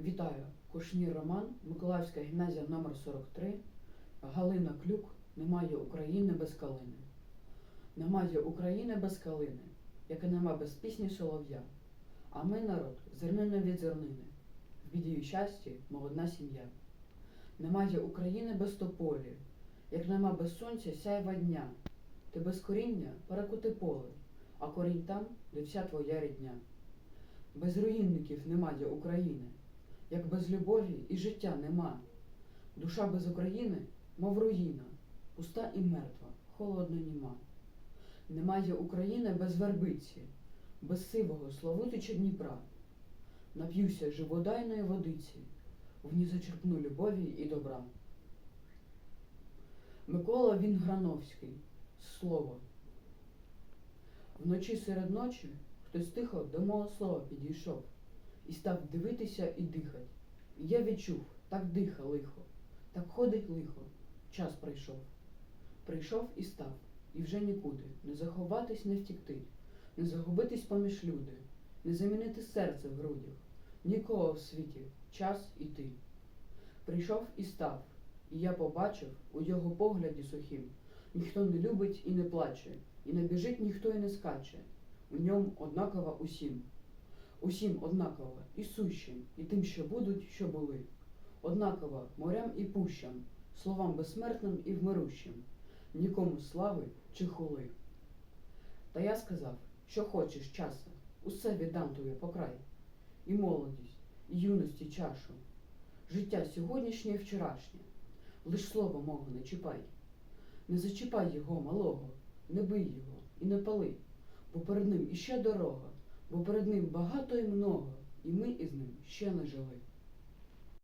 Вітаю! Кушнір Роман, Миколаївська гімназія номер 43 Галина Клюк Немає України без калини. Немає України без калини, як і нема без пісні солов'я. А ми народ зернина від зернини, в біді і щасті молодна сім'я. Немає України без тополі, як нема без сонця сяйва дня. Ти без коріння перекути поле, а корінь там, де вся твоя рідня. Без руїнників немає України, як без любові і життя нема. Душа без України, мов руїна, пуста і мертва, холодно німа. Немає України без вербиці, без сивого Славутича Дніпра. Нап'юся живодайної водиці, в зачерпну любові і добра. Микола Вінграновський. Слово. Вночі серед ночі хтось тихо до мого слова підійшов і став дивитися і дихать. І я відчув, так диха лихо, так ходить лихо, час прийшов. Прийшов і став, і вже нікуди, не заховатись, не втікти, не загубитись поміж люди, не замінити серце в грудях, нікого в світі, час іти. Прийшов і став, і я побачив у його погляді сухім, ніхто не любить і не плаче, і не біжить ніхто і не скаче. У ньому однаково усім. Усім однаково і сущим, і тим, що будуть, що були. Однаково морям і пущам, словам безсмертним і вмирущим, нікому слави чи хули. Та я сказав, що хочеш часа, усе віддам тобі по край. І молодість, і юності чашу, життя сьогоднішнє і вчорашнє, лиш слово мого не чіпай. Не зачіпай його малого, не бий його і не пали, бо перед ним іще дорога, бо перед ним багато і много, і ми із ним ще не жили.